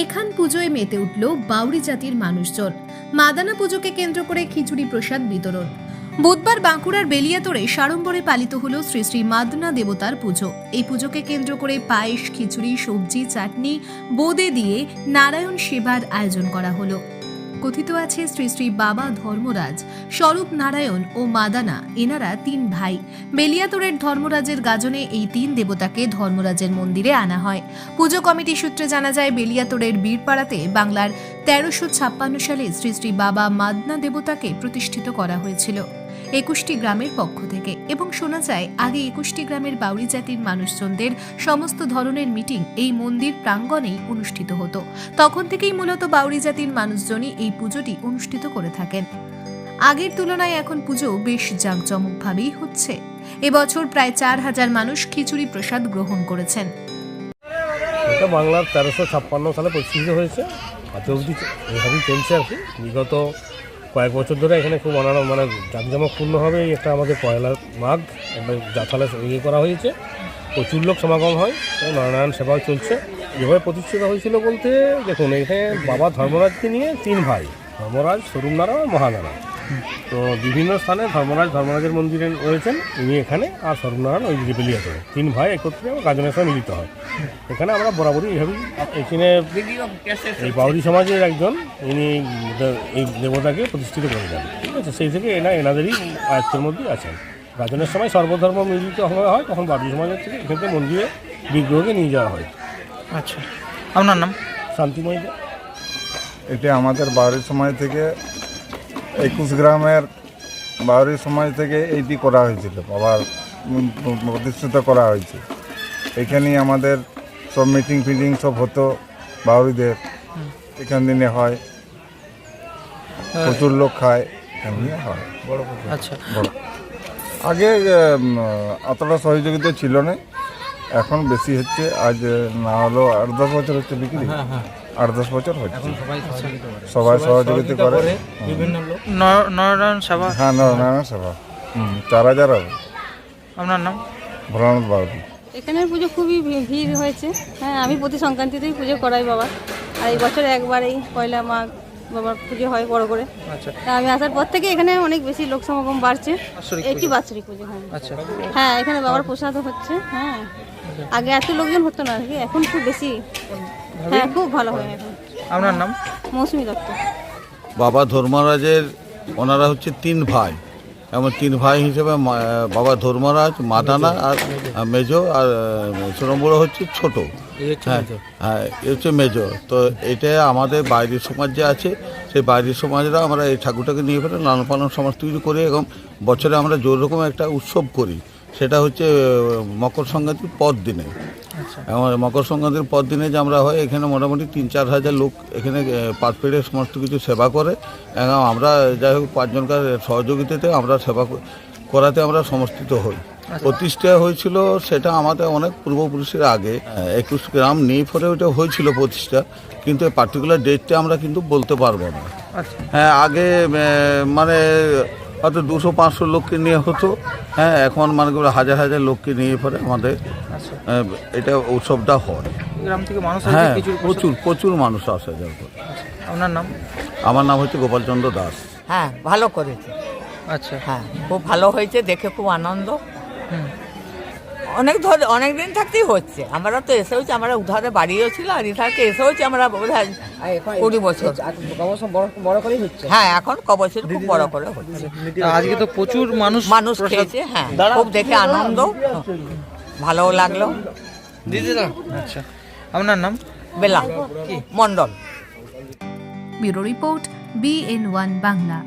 এখান পুজোয় মেতে উঠল বাউরি জাতির মানুষজন। মাদানা পুজোকে কেন্দ্র করে খিচুড়ি প্রসাদ বিতরণ। বুধবার বাঁকুড়ার বেলিয়াতরে সাড়ম্বরে পালিত হল শ্রী শ্রী মাদনা দেবতার পুজো। এই পুজোকে কেন্দ্র করে পায়েস, খিচুড়ি, সবজি, চাটনি, বোদে দিয়ে নারায়ণ সেবার আয়োজন করা হলো। কথিত আছে শ্রী শ্রী বাবা ধর্মরাজ, স্বরূপ নারায়ণ ও মাদানা, এনারা তিন ভাই। বেলিয়াতোড়ের ধর্মরাজের গাজনে এই তিন দেবতাকে ধর্মরাজের মন্দিরে আনা হয়। পুজো কমিটি সূত্রে জানা যায় বেলিয়াতোড়ের বীরপাড়াতে বাংলার তেরোশো ছাপ্পান্ন সালে শ্রী শ্রী বাবা মাদনা দেবতাকে প্রতিষ্ঠিত করা হয়েছিল। একুশটি গ্রামের পক্ষ থেকে এবং শোনা যায়, আগে একুশটি গ্রামের বাউরি জাতির মানুষজনদের সমস্ত ধরনের মিটিং এই মন্দির প্রাঙ্গণেই অনুষ্ঠিত হতো। তখন থেকেই মূলত বাউরি জাতির মানুষজনই এই পুজোটি অনুষ্ঠিত করে থাকেন। আগের তুলনায় এখন পুজো বেশ জাঁকজমকভাবেই হচ্ছে। এবছর প্রায় চার হাজার মানুষ খিচুড়ি প্রসাদ গ্রহণ করেছেন। এটা বাংলার তেরোশো ছাপ্পান্ন সালে প্রতিষ্ঠিত হয়েছে। আজ অবধি এইভাবেই চলছে আর কি। বিগত কয়েক বছর ধরে এখানে খুব অনার মানে জাঁকজমকপূর্ণভাবে এই একটা আমাদের পয়লা মাঘ একবার যাত্রালে ইয়ে করা হয়েছে। প্রচুর লোক সমাগম হয় নারায়ণ সেবাও চলছে। এভাবে প্রতিষ্ঠিত হয়েছিল বলতে, দেখুন, এখানে বাবা ধর্মরাজকে নিয়ে তিন ভাই, ধর্মরাজ সরুম নারায়ণ, মহানারায়ণ। তো বিভিন্ন স্থানে ধর্মরাজ ধর্মরাজের মন্দিরে রয়েছেন। ইনি এখানে আর স্বরূপনারায়ণ ওই দিকে বেরিয়ে করে তিন ভাই একত্রে গাজনের সঙ্গে মিলিত হয়। এখানে আমরা বরাবরই এইভাবেই এখানে এই বাউরি সমাজের একজন ইনি এই দেবতাকে প্রতিষ্ঠিত করে দেন। ঠিক আছে? সেই থেকে এনা এনাদেরই আয়ত্তের মধ্যেই আছেন। গাজনের সময় সর্বধর্ম মিলিত হওয়া হয় তখন বাউরি সমাজের থেকে এখান থেকে মন্দিরে বিগ্রহকে নিয়ে যাওয়া হয়। আচ্ছা। আপনার নাম? শান্তিময় এটা আমাদের বাউরি সমাজ থেকে একুশ গ্রামের বাউরি সমাজ থেকে এইটি করা হয়েছিল আবার প্রতিষ্ঠিত করা হয়েছে। এখানেই আমাদের সব মিটিং ফিটিং সব হতো বাউরিদের। এখান দিনে হয় প্রচুর লোক খায় এখান হয়। বড় আচ্ছা। আগে অতটা সহযোগিতা ছিল না এখন বেশি হচ্ছে আজ না হলো আট দশ বছর হচ্ছে বিক্রি। আট দশ বছর হচ্ছে। সবাই সহযোগিতা করে। বিভিন্ন লোক। সেবা। হ্যাঁ নারায়ণ সেবা। হুম। চার হাজার হবে। আপনার নাম? ভোলানাথ এখানের পুজো খুবই ভিড় হয়েছে। হ্যাঁ আমি প্রতি সংক্রান্তিতেই পুজো করাই বাবা আর এই বছর একবারেই পয়লা মাঘ বাবার পুজো হয় বড় করে। আচ্ছা। তা আমি আসার পর থেকে এখানে অনেক বেশি লোক সমাগম বাড়ছে। একটি বাৎসরিক পুজো হ্যাঁ। আচ্ছা। হ্যাঁ এখানে বাবার প্রসাদও হচ্ছে। হ্যাঁ। আগে এত লোকজন হতো না আগে এখন খুব বেশি। হ্যাঁ খুব ভালো হয়। এখন আপনার নাম? মৌসুমি দত্ত। বাবা ধর্মরাজের ওনারা হচ্ছে তিন ভাই। এমন তিন ভাই হিসেবে মা- বাবা ধর্মরাজ মাদানা আর মেজো আর সোনমবুড়ো হচ্ছে ছোট। হ্যাঁ হ্যাঁ হচ্ছে মেজো। তো এটা আমাদের বাইরের সমাজ যে আছে সেই বাইরের সমাজরা আমরা এই ঠাকুরটাকে নিয়ে ফেলে লালন পালন সমস্ত কিছু করে এবং বছরে আমরা জোর রকম একটা উৎসব করি। সেটা হচ্ছে মকর সংক্রান্তির পর দিনে। আমার মকর সংক্রান্তির পর দিনে যে আমরা হয় এখানে মোটামুটি তিন চার হাজার লোক এখানে আহ, পাট পেড়ে সমস্ত কিছু সেবা করে। এবং আমরা যাই হোক পাঁচজনকার সহযোগিতাতে আমরা সেবা করাতে আমরা সমর্থিত হই। প্রতিষ্ঠা হয়েছিল সেটা আমাদের অনেক পূর্বপুরুষের আগে একুশ গ্রাম নেই পরে ওইটা হয়েছিল প্রতিষ্ঠা কিন্তু পার্টিকুলার ডেটটা আমরা কিন্তু বলতে পারব না। আচ্ছা। হ্যাঁ আগে মানে হয়তো দুশো পাঁচশো লোককে নিয়ে হতো। হ্যাঁ এখন মানে করে হাজার হাজার লোককে নিয়ে পরে আমাদের আচ্ছা। এটা উৎসবটা হয়। গ্রাম থেকে মানুষ হ্যাঁ কিছু প্রচুর। প্রচুর মানুষ আসে যার আপনার নাম? আমার নাম হচ্ছে গোপালচন্দ্র দাস। হ্যাঁ ভালো করেছে। আচ্ছা। হ্যাঁ খুব ভালো হয়েছে দেখে খুব আনন্দ। হুম। অনেক ধর অনেক দিন থাকতেই হচ্ছে। আমরা তো এসে হচ্ছে আমরা উধারে বাড়িও ছিল আর ইধারকে এসে হচ্ছে আমরা বোধ হয় কুড়ি বছর। হ্যাঁ এখন ক বছর খুব বড় করে হচ্ছে। আজকে তো প্রচুর মানুষ মানুষ খেয়েছে হ্যাঁ খুব দেখে আনন্দ। ভালোও লাগল। আচ্ছা। আপনার নাম? Bela Mondal bureau report BN one Bangla.